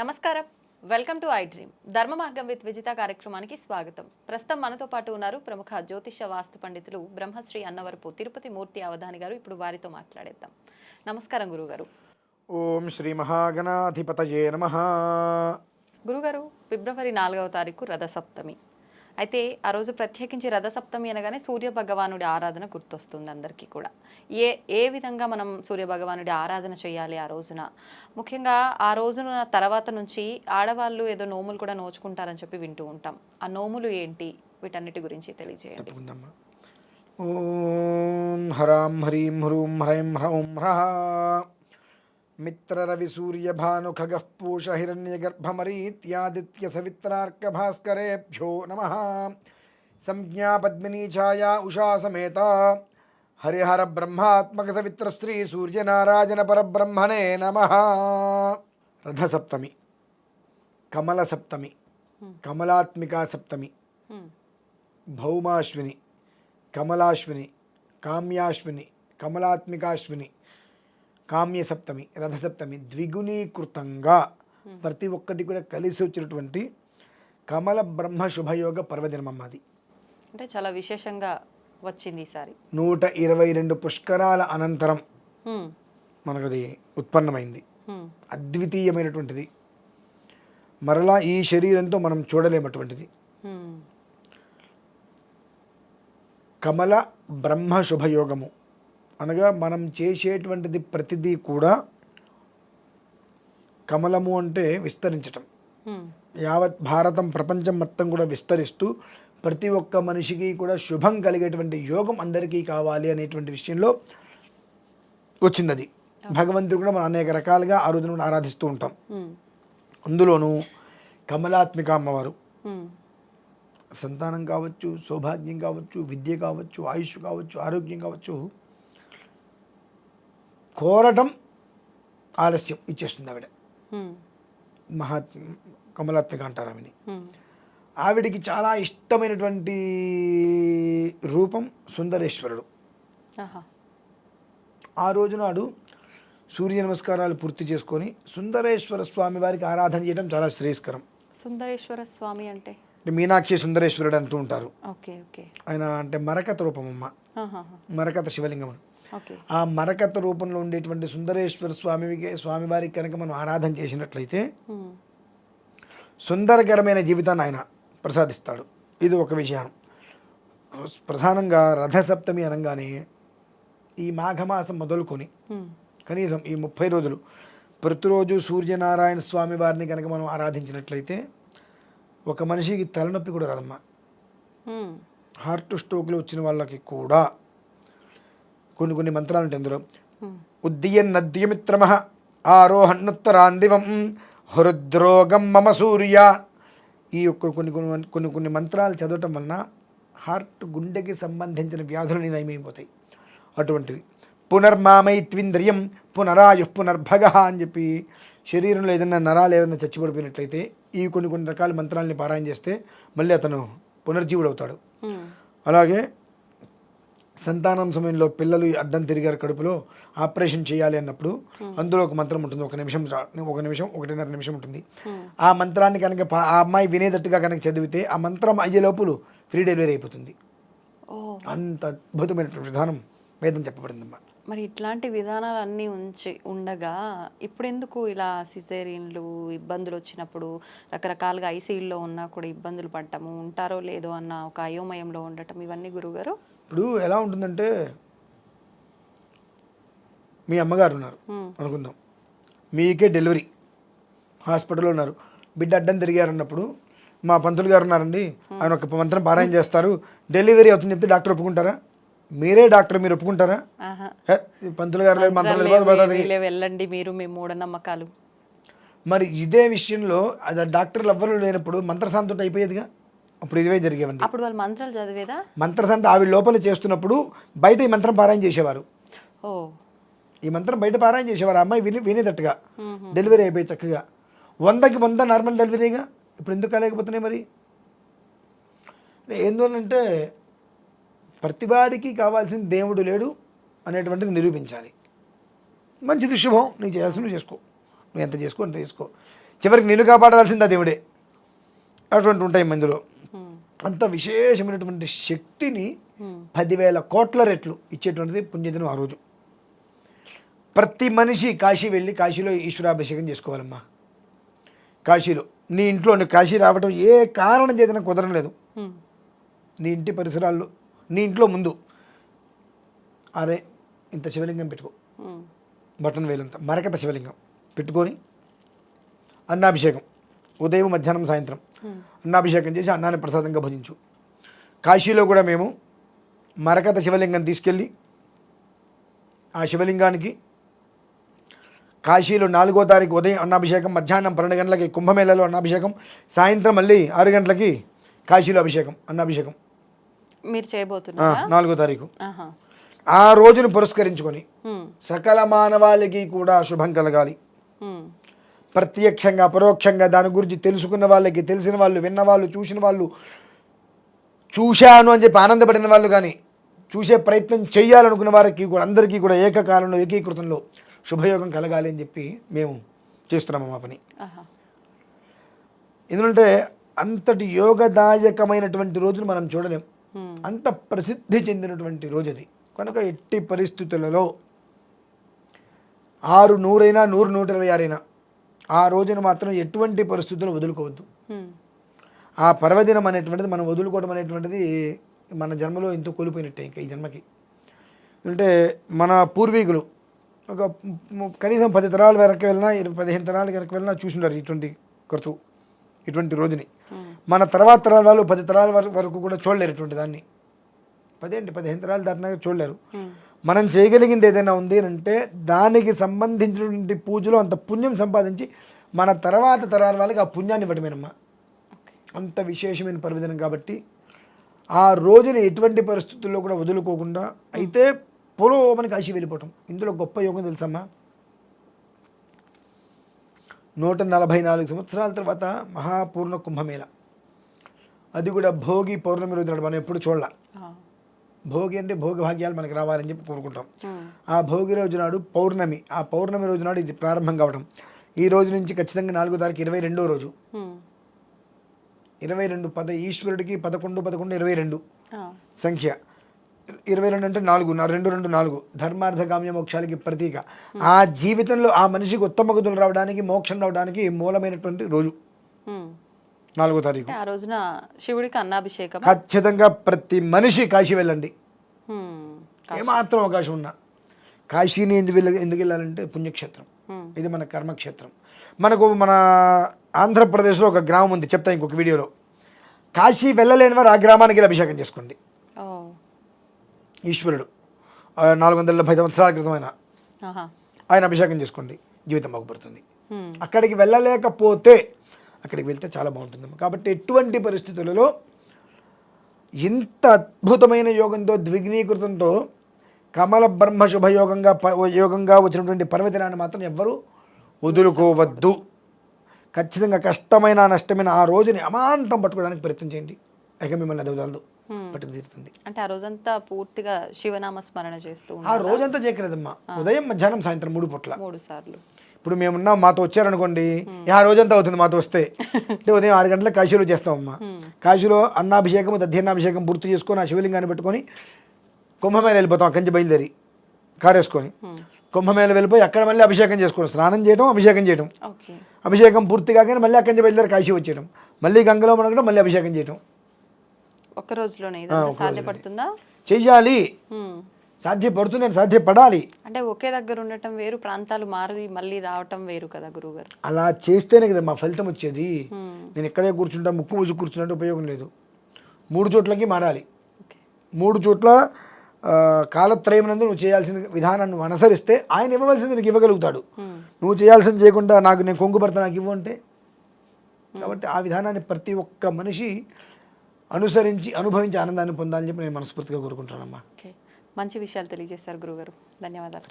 నమస్కారం. Welcome to I dream ధర్మ మార్గం విత్ విజిత కార్యక్రమానికి స్వాగతం. ప్రస్తుతం మనతో పాటు ఉన్నారు ప్రముఖ జ్యోతిష వాస్తు పండితులు బ్రహ్మశ్రీ అన్నవరపు తిరుపతి మూర్తి అవధాని గారు. ఇప్పుడు వారితో మాట్లాడేద్దాం. నమస్కారం గురుగారు. ఓం శ్రీ మహాగణాధిపతయే నమ. గురుగారు ఫిబ్రవరి నాలుగవ తారీఖు రథసప్తమి. అయితే ఆ రోజు ప్రత్యేకించి రథసప్తమి అనగానే సూర్య భగవానుడి ఆరాధన గుర్తొస్తుంది అందరికీ కూడా. ఏ ఏ విధంగా మనం సూర్య భగవానుడి ఆరాధన చేయాలి ఆ రోజున? ముఖ్యంగా ఆ రోజున తర్వాత నుంచి ఆడవాళ్ళు ఏదో నోములు కూడా నోచుకుంటారని చెప్పి వింటూ ఉంటాం. ఆ నోములు ఏంటి? వీటన్నిటి గురించి తెలియజేయండి. ఓం హరాం హరీం హ్రూం హ్రైం హ్రౌం హ్రః. मित्ररविसूर्यभानुखगः पूषहिरण्यगर्भमरीत्यादित्यसवित्रार्कभास्करेभ्यो नमः। छाया उषा समेता। हरिहर ब्रह्मात्मक सवित्री सूर्य नारायण पर ब्रह्मणे नम। रथ सप्तमी कमल सप्तमी हम्म। कमलात्मिका सप्तमी हम्म। भौमाश्विनी। कमलाश्विनी। काम्याश्विनी। कमलात्मिकाश्विनी। కమల సప్తమి రథసప్తమి ద్విగుణీకృతంగా ప్రతి ఒక్కటి కూడా కలిసి వచ్చినటువంటి కమల బ్రహ్మ శుభయోగ పర్వదినమమ్మ అది అంటే చాలా విశేషంగా వచ్చింది ఈసారి నూట ఇరవై రెండు పుష్కరాల అనంతరం. మనకు అది ఉత్పన్నమైంది. అద్వితీయమైనటువంటిది మరలా ఈ శరీరంతో మనం చూడలేమటువంటిది. కమల బ్రహ్మ శుభయోగము అనగా మనం చేసేటువంటిది ప్రతిదీ కూడా కమలము అంటే విస్తరించటం. యావత్ భారతం ప్రపంచం మొత్తం కూడా విస్తరిస్తూ ప్రతి ఒక్క మనిషికి కూడా శుభం కలిగేటువంటి యోగం అందరికీ కావాలి అనేటువంటి విషయంలో వచ్చింది అది భగవంతుడు కూడా మనం అనేక రకాలుగా ఆ రోజున ఆరాధిస్తూ ఉంటాం. అందులోనూ కమలాత్మిక అమ్మవారు. సంతానం కావచ్చు సౌభాగ్యం కావచ్చు విద్య కావచ్చు ఆయుష్ కావచ్చు ఆరోగ్యం కావచ్చు కోరటం ఆలస్యం ఇచ్చేస్తుంది ఆవిడ. హ్మ్. మహాత్ కమలాత్మిక అంటారు హ్మ్. ఆవిడికి చాలా ఇష్టమైనటువంటి రూపం సుందరేశ్వరుడు. ఆ రోజు నాడు సూర్య నమస్కారాలు పూర్తి చేసుకొని సుందరేశ్వర స్వామి వారికి ఆరాధన చేయడం చాలా శ్రేయస్కరం. సుందరేశ్వర స్వామి అంటే? అంటే మీనాక్షి సుందరేశ్వరుడు అంటూ ఉంటారు. Okay okay. ఆయన అంటే మరకత రూపమమ్మ. ఆహాహా. మరకత శివలింగం ఆ మరకత రూపంలో ఉండేటువంటి సుందరేశ్వర స్వామికి స్వామివారికి కనుక మనం ఆరాధన చేసినట్లయితే. సుందరకరమైన జీవితాన్ని ఆయన ప్రసాదిస్తాడు ఇది ఒక విషయం ప్రధానంగా రథసప్తమి అనగానే ఈ మాఘమాసం మొదలుకొని. కనీసం ఈ ముప్పై రోజులు ప్రతిరోజు సూర్యనారాయణ స్వామి వారిని కనుక మనం ఆరాధించినట్లయితే ఒక మనిషికి తలనొప్పి కూడా రాదమ్మా. హార్ట్ స్ట్రోక్లు వచ్చిన వాళ్ళకి కూడా కొన్ని కొన్ని మంత్రాలు ఉంటాయి అందులో హ్మ్. ఉద్దీయన్నద్యమిత్రమ ఆరోహణోత్తరాందివం హృద్రోగం మమ సూర్య. ఈ యొక్క కొన్ని కొన్ని కొన్ని కొన్ని మంత్రాలు చదవటం వలన హార్ట్ గుండెకి సంబంధించిన వ్యాధులు నయమైపోతాయి అటువంటివి. పునర్మామైత్వింద్రియం పునరాయు పునర్భగ అని చెప్పి శరీరంలో ఏదైనా నరాలు ఏదైనా చచ్చిపడిపోయినట్లయితే ఈ కొన్ని కొన్ని రకాల మంత్రాలని పారాయణ చేస్తే మళ్ళీ అతను పునర్జీవుడవుతాడు. అలాగే సంతానం సమయంలో పిల్లలు అడ్డం తిరిగారు కడుపులో ఆపరేషన్ చేయాలి అన్నప్పుడు అందులో ఒక మంత్రం ఉంటుంది. ఒక నిమిషం ఒక నిమిషం ఒకటిన్నర నిమిషం ఉంటుంది. ఆ మంత్రాన్ని కనుక ఆ అమ్మాయి వినేటట్టుగా కనుక చదివితే ఆ మంత్రం అయ్యే లోపులు ఫ్రీ డెలివరీ అయిపోతుంది. అంత అద్భుతమైనటువంటి విధానం వేదం చెప్పబడిందమ్మా మరి ఇట్లాంటి విధానాలు అన్నీ ఉంచి ఉండగా ఇప్పుడు ఎందుకు ఇలా సిజేరియన్లు ఇబ్బందులు వచ్చినప్పుడు రకరకాలుగా ఐసీయూలో ఉన్నా కూడా ఇబ్బందులు పడ్డము ఉంటారో లేదో అన్న ఒక అయోమయంలో ఉండటం ఇవన్నీ గురుగారు? ఇప్పుడు ఎలా ఉంటుందంటే మీ అమ్మగారు ఉన్నారు. అనుకుందాం. మీకే డెలివరీ. హాస్పిటల్లో ఉన్నారు. బిడ్డ అడ్డం తిరిగారు అన్నప్పుడు మా పంతులు గారు ఉన్నారండి. ఆయన ఒక మంత్రం పారాయణ చేస్తారు. డెలివరీ అవుతుంది చెప్తే డాక్టర్ ఒప్పుకుంటారా? మీరే డాక్టర్ మీరు ఒప్పుకుంటారా? పంతులు గారు మంత్రం వెళ్ళండి మీరు మీ మూఢనమ్మకాలు. మరి ఇదే విషయంలో అది డాక్టర్లు ఎవ్వరూ లేనప్పుడు మంత్రశాంతి అయిపోయేదిగా? అప్పుడు ఇదివే జరిగేవండి. అప్పుడు వాళ్ళు మంత్రాలు చదివేదా? మంత్రశాంతి ఆవిడ లోపల చేస్తున్నప్పుడు బయట ఈ మంత్రం పారాయణ చేసేవారు. ఓ. ఈ మంత్రం బయట పారాయణ చేసేవారు. ఆ అమ్మాయి విని వినేటట్టుగా. డెలివరీ అయిపోయి చక్కగా. వందకి వంద నార్మల్ డెలివరీగా. ఇప్పుడు ఎందుకు కాలేకపోతున్నాయి మరి? ఎందువల్లంటే ప్రతివాడికి కావాల్సిన దేవుడు లేడు అనేటువంటిది నిరూపించాలి. మంచిది శుభం. నీకు చేయాల్సిన నువ్వు చేసుకో. నువ్వు ఎంత చేసుకో అంత చేసుకో. చివరికి నిన్ను కాపాడాల్సింది దేవుడే. అటువంటి ఉంటాయి మందులో అంత విశేషమైనటువంటి శక్తిని పదివేల కోట్ల రెట్లు ఇచ్చేటువంటిది పుణ్యదినం ఆ రోజు. ప్రతి మనిషి కాశీ వెళ్ళి కాశీలో ఈశ్వరాభిషేకం చేసుకోవాలమ్మా. కాశీలో. నీ ఇంట్లో కాశీ రావటం ఏ కారణం చేతన కుదరడం లేదు నీ ఇంటి పరిసరాల్లో నీ ఇంట్లో ముందు. అరే ఇంత శివలింగం పెట్టుకో. బటన్ వేలంత. మరకత శివలింగం పెట్టుకొని అన్నాభిషేకం. ఉదయం మధ్యాహ్నం సాయంత్రం. అన్నాభిషేకం చేసి అన్నాన్ని ప్రసాదంగా భుజించు. కాశీలో కూడా మేము మరకత శివలింగం తీసుకెళ్ళి ఆ శివలింగానికి కాశీలో నాలుగో తారీఖు ఉదయం అన్నాభిషేకం మధ్యాహ్నం పన్నెండు గంటలకి కుంభమేళలో అన్నాభిషేకం సాయంత్రం మళ్ళీ ఆరు గంటలకి కాశీలో అభిషేకం అన్నాభిషేకం. మీరు చేయబోతున్నారా. నాలుగో తారీఖు. ఆ రోజును పురస్కరించుకొని సకల మానవాళికి కూడా శుభం కలగాలి. ప్రత్యక్షంగా పరోక్షంగా దాని గురించి తెలుసుకున్న వాళ్ళకి తెలిసిన వాళ్ళు విన్న వాళ్ళు చూసిన వాళ్ళు చూశాను అని చెప్పి ఆనందపడిన వాళ్ళు కానీ చూసే ప్రయత్నం చేయాలనుకున్న వారికి కూడా అందరికీ కూడా ఏకకాలంలో ఏకీకృతంలో శుభయోగం కలగాలి అని చెప్పి మేము చేస్తున్నాము మా పని. ఎందుకంటే అంతటి యోగదాయకమైనటువంటి రోజును మనం చూడలేం. అంత ప్రసిద్ధి చెందినటువంటి రోజు అది కనుక ఎట్టి పరిస్థితులలో ఆరు నూరైనా నూరు నూట ఇరవై ఆరైనా ఆ రోజున మాత్రం ఎటువంటి పరిస్థితులు వదులుకోవద్దు. ఆ పర్వదినం అనేటువంటిది మనం వదులుకోవడం అనేటువంటిది మన జన్మలో ఎంతో కోల్పోయినట్టే ఇంకా ఈ జన్మకి. అంటే మన పూర్వీకులు ఒక కనీసం పది తరాల వెనక్కి వెళ్ళినా ఇరవై పదిహేను తరాల వెనక్కి వెళ్ళినా చూసుంటారు ఇటువంటి కృతు ఇటువంటి రోజుని. మన తర్వాత తరాల వాళ్ళు పది తరాల వర- వరకు కూడా చూడలేరు ఇటువంటి దాన్ని. పదేంటి? పదిహేను తరాలు దాటినాక చూడలేరు. మనం చేయగలిగింది ఏదైనా ఉంది అని అంటే దానికి సంబంధించినటువంటి పూజలో అంత పుణ్యం సంపాదించి మన తర్వాత తరాల వాళ్ళకి ఆ పుణ్యాన్ని ఇవ్వడమేనమ్మా. ఓకే. అంత విశేషమైన పర్వదినం కాబట్టి ఆ రోజుని ఎటువంటి పరిస్థితుల్లో కూడా వదులుకోకుండా అయితే పొలోమని కాశీ వెళ్ళిపోవటం. ఇందులో గొప్ప యోగం తెలుసమ్మా. నూట నలభై నాలుగు సంవత్సరాల తర్వాత మహాపూర్ణ కుంభమేళ. అది కూడా భోగి పౌర్ణమి రోజు మనం ఎప్పుడు చూడాల. భోగి అంటే భోగి భాగ్యాలు మనకి రావాలని చెప్పి కోరుకుంటాం. ఆ. భోగి రోజు నాడు పౌర్ణమి ఆ పౌర్ణమి రోజు నాడు ఇది ప్రారంభం కావడం ఈ రోజు నుంచి ఖచ్చితంగా నాలుగో తారీఖు ఇరవై రెండో రోజు. ఇరవై రెండు పద ఈశ్వరుడికి పదకొండు పదకొండు ఇరవై రెండు సంఖ్య. ఇరవై రెండు అంటే నాలుగు రెండు రెండు నాలుగు. ధర్మార్థ కామ్య మోక్షాలకి ప్రతీక. ఆ జీవితంలో ఆ మనిషికి ఉత్తమ గతులు రావడానికి మోక్షం రావడానికి మూలమైనటువంటి రోజు. నాలుగో తారీఖు. ఆ రోజున శివుడికి అన్నాభిషేకం ఖచ్చితంగా ప్రతి మనిషి కాశీ వెళ్ళండి. ఏమాత్రం అవకాశం ఉన్నా. కాశీని ఎందుకు వెళ్ళ ఎందుకు వెళ్ళాలంటే పుణ్యక్షేత్రం. ఇది మన కర్మక్షేత్రం. మనకు మన ఆంధ్రప్రదేశ్లో ఒక గ్రామం ఉంది. చెప్తా ఇంకొక వీడియోలో. కాశీ వెళ్ళలేని వారు ఆ గ్రామానికి వెళ్ళి అభిషేకం చేసుకోండి. ఈశ్వరుడు. నాలుగు వందల డెబ్బై సంవత్సరాల క్రితం ఆయన అభిషేకం చేసుకోండి. జీవితం బాగుపడుతుంది. అక్కడికి వెళ్ళలేకపోతే అక్కడికి వెళ్తే చాలా బాగుంటుంది. కాబట్టి ఎటువంటి పరిస్థితులలో ఇంత అద్భుతమైన యోగంతో ద్విగ్నీకృతంతో కమల బ్రహ్మ శుభయోగంగా యోగంగా వచ్చినటువంటి పర్వదినాన్ని మాత్రం ఎవ్వరూ వదులుకోవద్దు. ఖచ్చితంగా కష్టమైన నష్టమైన ఆ రోజుని అమాంతం పట్టుకోవడానికి ప్రయత్నం చేయండి. ఇక మిమ్మల్ని Hmm. పట్టుకు తీరుతుంది. అంటే ఆ రోజంతా పూర్తిగా శివనామ స్మరణ చేస్తూ ఆ? రోజంతా చేయకలేదమ్మా ఉదయం మధ్యాహ్నం సాయంత్రం మూడు పూట్ల. మూడు సార్లు. ఇప్పుడు మేమున్నాం మాతో వచ్చారనుకోండి ఆ రోజంతా అవుతుంది మాతో వస్తే. అంటే ఉదయం ఆరు గంటలకు కాశీలో చేస్తామమ్మా. కాశీలో అన్నాభిషేకం దధ్యన్నాభిషేకం పూర్తి చేసుకొని ఆ శివలింగాన్ని పెట్టుకొని కుంభమేళ వెళ్ళిపోతాం అక్కడి నుంచి బయలుదేరి కారేసుకొని కుంభమేళ వెళ్ళిపోయి అక్కడ మళ్ళీ అభిషేకం చేసుకోవడం స్నానం చేయడం అభిషేకం చేయడం అభిషేకం పూర్తి కాగానే మళ్ళీ అక్కడి నుంచి బయలుదేరి కాశీ వచ్చేయడం మళ్ళీ గంగలో మనకడం మళ్ళీ అభిషేకం చేయడం ఒక్క రోజులోనే సాధ్యపడుతుందా? చెయ్యాలి ఉమ్, సాధ్యపడుతుంది నేను సాధ్యపడాలి. అంటే ఒకే దగ్గర ఉండటం వేరు ప్రాంతాలు మారి మళ్ళీ రావటం వేరు కదా గురువుగారు. అలా చేస్తేనే కదా మా ఫలితం వచ్చేది. నేను ఇక్కడే కూర్చుంటా ముక్కు మూసి కూర్చున్నట్టు ఉపయోగం లేదు. మూడు చోట్లకి మారాలి. మూడు చోట్ల ఆ, కాలత్రయం నందు నువ్వు చేయాల్సిన విధానాన్ని నువ్వు అనుసరిస్తే ఆయన ఇవ్వవలసింది నీకు ఇవ్వగలుగుతాడు. నువ్వు చేయాల్సింది చేయకుండా నాకు నేను కొంగు పడతా నాకు ఇవ్వు అంటే? కాబట్టి ఆ విధానాన్ని ప్రతి ఒక్క మనిషి అనుసరించి అనుభవించి ఆనందాన్ని పొందాలని చెప్పి నేను మనస్ఫూర్తిగా కోరుకుంటానమ్మా మంచి విషయాలు తెలియజేశారు గురుగారు ధన్యవాదాలు.